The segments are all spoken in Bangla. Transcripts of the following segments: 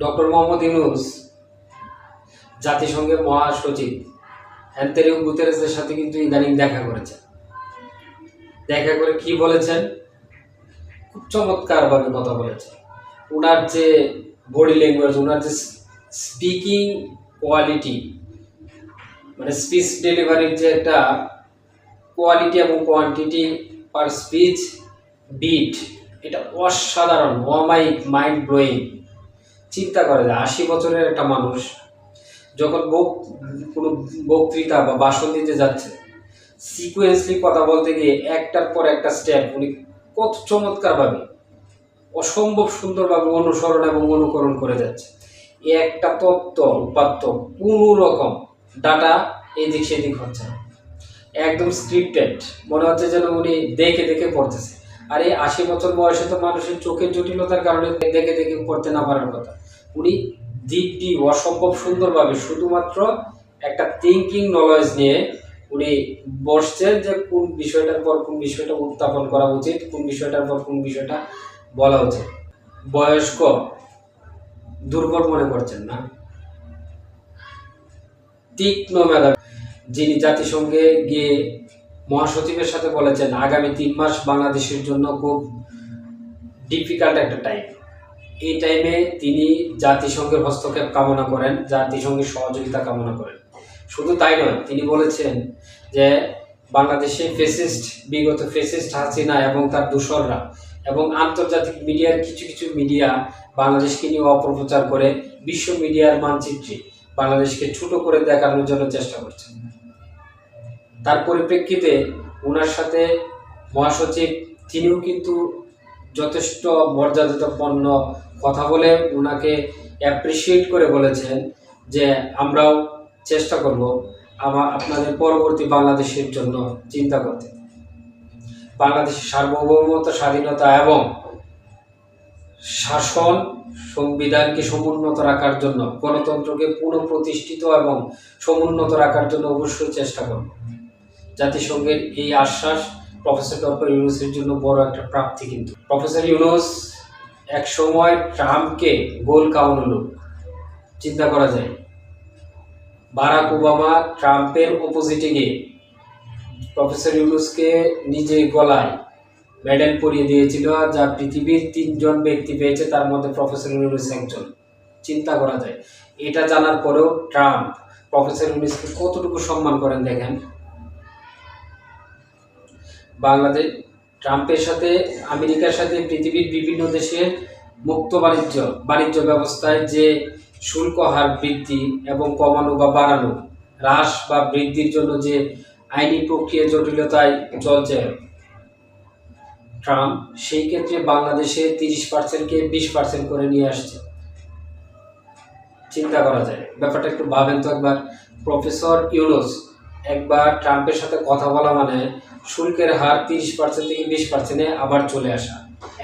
ডক্টর মোহাম্মদ ইউনুস, জাতিসংঘের মহাসচিব অ্যান্তেরিও গুতেরেসের সাথে কিন্তু ইদানিং দেখা করেছেন। দেখা করে কি বলেছেন? খুব চমৎকারভাবে কথা বলেছেন। ওনার যে বডি ল্যাঙ্গুয়েজ ওনার যে স্পিকিং কোয়ালিটি মানে স্পিচ ডেলিভারির যে একটা কোয়ালিটি এবং কোয়ান্টিটি পার স্পিচ, বিট, এটা অসাধারণ অমাইক মাইন্ড ব্লোয়িং। চিন্তা করা যায় আশি বছরের একটা মানুষ যখন কোনো বক্তৃতা বা ভাষণ দিতে যাচ্ছে সিকুয়েন্সলি কথা বলতে গিয়ে একটার পর একটা স্টেপ উনি কত চমৎকারভাবে অসম্ভব সুন্দরভাবে অনুসরণ এবং অনুকরণ করে যাচ্ছে। একটা তত্ত্ব, উপাত্ত, কোনো রকম ডাটা এদিক সেদিক হচ্ছে না। একদম স্ক্রিপ্টেড মনে হচ্ছে যেন উনি দেখে দেখে পড়তেছে। আর এই আশি বছর বয়সে তো মানুষের চোখের জটিলতার কারণে দেখে দেখে পড়তে না পারার কথা। উনি দিকটি অসম্ভব সুন্দরভাবে শুধুমাত্র একটা থিঙ্কিং নলেজ নিয়ে উনি বসছেন যে কোন বিষয়টার পর কোন বিষয়টা উত্থাপন করা উচিত, কোন বিষয়টার পর কোন বিষয়টা বলা উচিত। বয়স্ক দুর্বল মনে করছেন না। তীক্ষ্ণ মেধা যিনি জাতিসংঘে গিয়ে মহাসচিবের সাথে বলেছেন, আগামী তিন মাস বাংলাদেশের জন্য খুব ডিফিকাল্ট একটা টাইম এই টাইমে তিনি জাতিসংঘের হস্তক্ষেপ কামনা করেন, জাতিসংঘের সহযোগিতা কামনা করেন। শুধু তাই নয়, তিনি বলেছেন যে বাংলাদেশে ফেসিস্ট বিগত ফেসিস্ট হাসিনা এবং তার দূষররা এবং আন্তর্জাতিক মিডিয়ার কিছু কিছু মিডিয়া বাংলাদেশকে নিয়ে অপপ্রচার করে বিশ্ব মিডিয়ার মানচিত্রে বাংলাদেশকে ছোট করে দেখানোর জন্য চেষ্টা করছেন। তার পরিপ্রেক্ষিতে ওনার সাথে মহাসচিব, তিনিও কিন্তু যথেষ্ট মর্যাদাপন্ন কথা বলে ওনাকে অ্যাপ্রিসিয়েট করে বলেছেন যে আমরাও চেষ্টা করব আমার আপনাদের পরবর্তী বাংলাদেশের জন্য চিন্তা করতে। বাংলাদেশের সার্বভৌমত্ব, স্বাধীনতা এবং শাসন সংবিধানকে সমুন্নত রাখার জন্য, গণতন্ত্রকে পুনঃপ্রতিষ্ঠিত এবং সমুন্নত রাখার জন্য অবশ্যই চেষ্টা করব। জাতিসংঘের এই আশ্বাস প্রফেসর ডক্টর ইউনুসের জন্য বড় একটা প্রাপ্তি কিন্তু। প্রফেসর ইউনুস এক সময় ট্রাম্পকে গোল কাউনো লোক। চিন্তা করা যায়, বারাক ওবামা ট্রাম্পের অপোজিটে গিয়ে প্রফেসর ইউনুসকে নিজে গলায় মেডেল পরিয়ে দিয়েছিল, যা পৃথিবীর তিনজন ব্যক্তি পেয়েছে, তার মধ্যে প্রফেসর ইউনুস একজন। চিন্তা করা যায়। এটা জানার পরেও ট্রাম্প প্রফেসর ইউনুসকে কতটুকু সম্মান করেন দেখেন? বাংলাদেশ, ট্রাম্পের সাথে, আমেরিকার সাথে পৃথিবীর বিভিন্ন দেশের মুক্ত বাণিজ্য বাণিজ্য ব্যবস্থায় যে শুল্ক হার বৃদ্ধি এবং কমানো বা বাড়ানো, হ্রাস বা বৃদ্ধির জন্য যে আইনি প্রক্রিয়া জটিলতায় চলছে, ট্রাম্প সেই ক্ষেত্রে বাংলাদেশে তিরিশ পার্সেন্টকে বিশ পার্সেন্ট করে নিয়ে আসছে। চিন্তা করা যায়। ব্যাপারটা একটু ভাবেন তো একবার। প্রফেসর ইউনুস একবার ট্রাম্পের সাথে কথা বলা মানে শুল্কের হার তিরিশ পার্সেন্ট থেকে বিশ পার্সেন্টে আবার চলে আসা,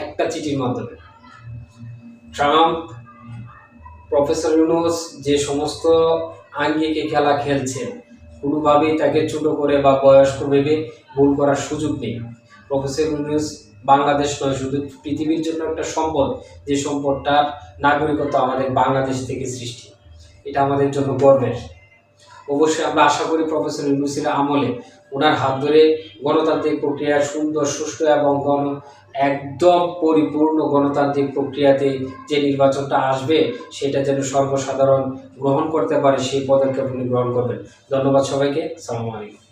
একটা চিঠির মাধ্যমে। ট্রাম্প, প্রফেসর ইউনুস যে সমস্ত আঙ্গিকে খেলা খেলছে, কোনোভাবেই তাকে ছোট করে বা বয়স্ক ভেবে ভুল করার সুযোগ নেই। প্রফেসর ইউনুস বাংলাদেশ নয়, শুধু পৃথিবীর জন্য একটা সম্পদ, যে সম্পদটার নাগরিকত্ব আমাদের বাংলাদেশ থেকে সৃষ্টি। এটা আমাদের জন্য গর্বের। অবশ্যই আমরা আশা করি প্রফেসর ইউনুসির আমলে ওনার হাত ধরে গণতান্ত্রিক প্রক্রিয়া সুন্দর, সুষ্ঠু এবং গণ, একদম পরিপূর্ণ গণতান্ত্রিক প্রক্রিয়াতে যে নির্বাচনটা আসবে, সেটা যেন সর্বসাধারণ গ্রহণ করতে পারে, সেই পদক্ষেপ উনি গ্রহণ করবেন। ধন্যবাদ সবাইকে। সালামু আলাইকুম।